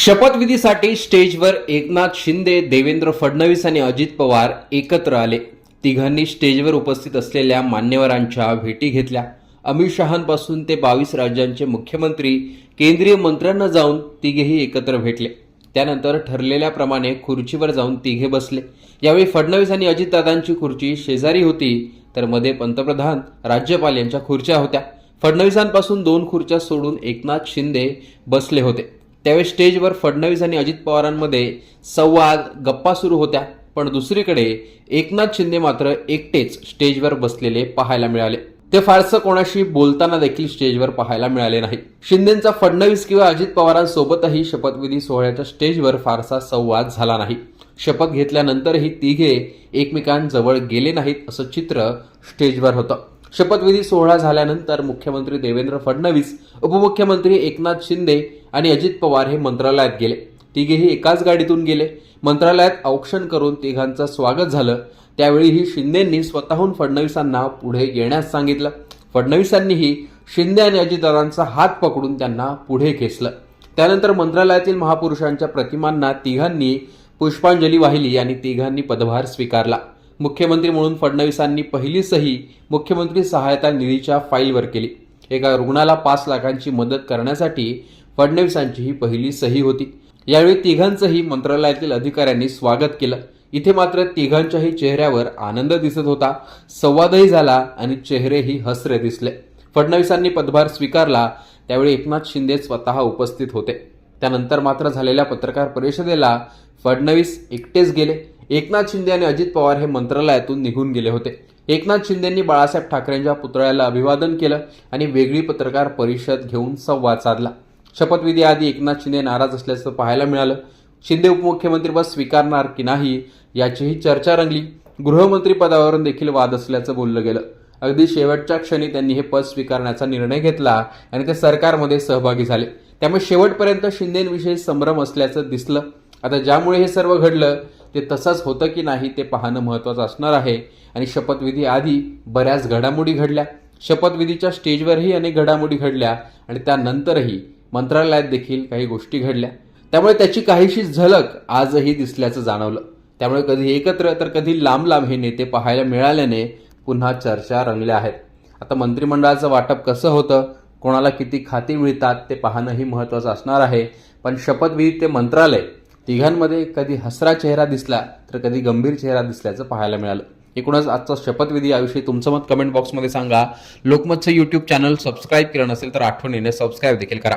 शपथविधीसाठी स्टेजवर एकनाथ शिंदे देवेंद्र फडणवीस आणि अजित पवार एकत्र आले. तिघांनी स्टेजवर उपस्थित असलेल्या मान्यवरांच्या भेटी घेतल्या. अमित शहांपासून ते बावीस राज्यांचे मुख्यमंत्री केंद्रीय मंत्र्यांना जाऊन तिघेही एकत्र भेटले. त्यानंतर ठरलेल्याप्रमाणे खुर्चीवर जाऊन तिघे बसले. यावेळी फडणवीस आणि अजितदादांची खुर्ची शेजारी होती तर मध्ये पंतप्रधान राज्यपाल यांच्या खुर्च्या होत्या. फडणवीसांपासून दोन खुर्च्या सोडून एकनाथ शिंदे बसले होते. त्यावेळी स्टेजवर फडणवीस आणि अजित पवारांमध्ये संवाद गप्पा सुरू होत्या. पण दुसरीकडे एकनाथ शिंदे मात्र एकटेच स्टेजवर बसलेले पाहायला मिळाले. ते फारसं कोणाशी बोलताना देखील स्टेजवर पाहायला मिळाले नाही. शिंदेचा फडणवीस किंवा अजित पवारांसोबतही शपथविधी सोहळ्याच्या स्टेजवर फारसा संवाद झाला नाही. शपथ घेतल्यानंतरही तिघे एकमेकांजवळ गेले नाहीत असं चित्र स्टेजवर होतं. शपथविधी सोहळा झाल्यानंतर मुख्यमंत्री देवेंद्र फडणवीस उपमुख्यमंत्री एकनाथ शिंदे आणि अजित पवार हे मंत्रालयात गेले. तिघेही एकाच गाडीतून गेले. मंत्रालयात औक्षण करून तिघांचं स्वागत झालं. त्यावेळीही शिंदेंनी स्वतःहून फडणवीसांना पुढे येण्यास सांगितलं. फडणवीसांनीही शिंदे आणि अजितदादांचा हात पकडून त्यांना पुढे खेचलं. त्यानंतर मंत्रालयातील महापुरुषांच्या प्रतिमांना तिघांनी पुष्पांजली वाहिली आणि तिघांनी पदभार स्वीकारला. मुख्यमंत्री म्हणून फडणवीसांनी पहिली सही मुख्यमंत्री सहायता निधीच्या फाईलवर केली. एका रुग्णाला पाच लाखांची मदत करण्यासाठी फडणवीसांची ही पहिली सही होती. यावेळी तिघांचंही मंत्रालयातील अधिकाऱ्यांनी स्वागत केलं. इथे मात्र तिघांच्याही चेहऱ्यावर आनंद दिसत होता. संवादही झाला आणि चेहरेही हसरे दिसले. फडणवीसांनी पदभार स्वीकारला. त्यावेळी एकनाथ शिंदे स्वतः उपस्थित होते. त्यानंतर मात्र झालेल्या पत्रकार परिषदेला फडणवीस एकटेच गेले. एकनाथ शिंदे आणि अजित पवार हे मंत्रालयातून निघून गेले होते. एकनाथ शिंदेंनी बाळासाहेब ठाकरेंच्या पुतळ्याला अभिवादन केलं आणि वेगळी पत्रकार परिषद घेऊन संवाद साधला. शपथविधीआधी एकनाथ शिंदे नाराज असल्याचं पाहायला मिळालं. शिंदे उपमुख्यमंत्रीपद स्वीकारणार की नाही याचीही चर्चा रंगली. गृहमंत्री पदावरून देखील वाद असल्याचं बोललं गेलं. अगदी शेवटच्या क्षणी त्यांनी हे पद स्वीकारण्याचा निर्णय घेतला आणि ते सरकारमध्ये सहभागी झाले. त्यामुळे शेवटपर्यंत शिंदेविषयी संभ्रम असल्याचं दिसलं. आता ज्यामुळे हे सर्व घडलं ते तसंच होतं की नाही ते पाहणं महत्त्वाचं असणार आहे. आणि शपथविधी आधी बऱ्याच घडामोडी घडल्या. शपथविधीच्या स्टेजवरही अनेक घडामोडी घडल्या आणि त्यानंतरही मंत्रालयात देखील काही गोष्टी घडल्या. त्यामुळे त्याची काहीशी झलक आजही दिसल्याचं जाणवलं. त्यामुळे कधी एकत्र तर कधी लांब लांब हे नेते पाहायला मिळाल्याने पुन्हा चर्चा रंगल्या आहेत. आता मंत्रिमंडळाचं वाटप कसं होतं कोणाला किती खाती मिळतात ते पाहणंही महत्त्वाचं असणार आहे. पण शपथविधी ते मंत्रालय तिघांमध्ये कधी हसरा चेहरा दिसला तर कधी गंभीर चेहरा दिसल्याचं पाहायला मिळालं. एकूणच आजचा शपथविधी याविषयी तुमचं मत कमेंट बॉक्समध्ये सांगा. लोकमतचं यूट्यूब चॅनल सबस्क्राईब केलं नसेल तर आठवणीने सबस्क्राईब देखील करा.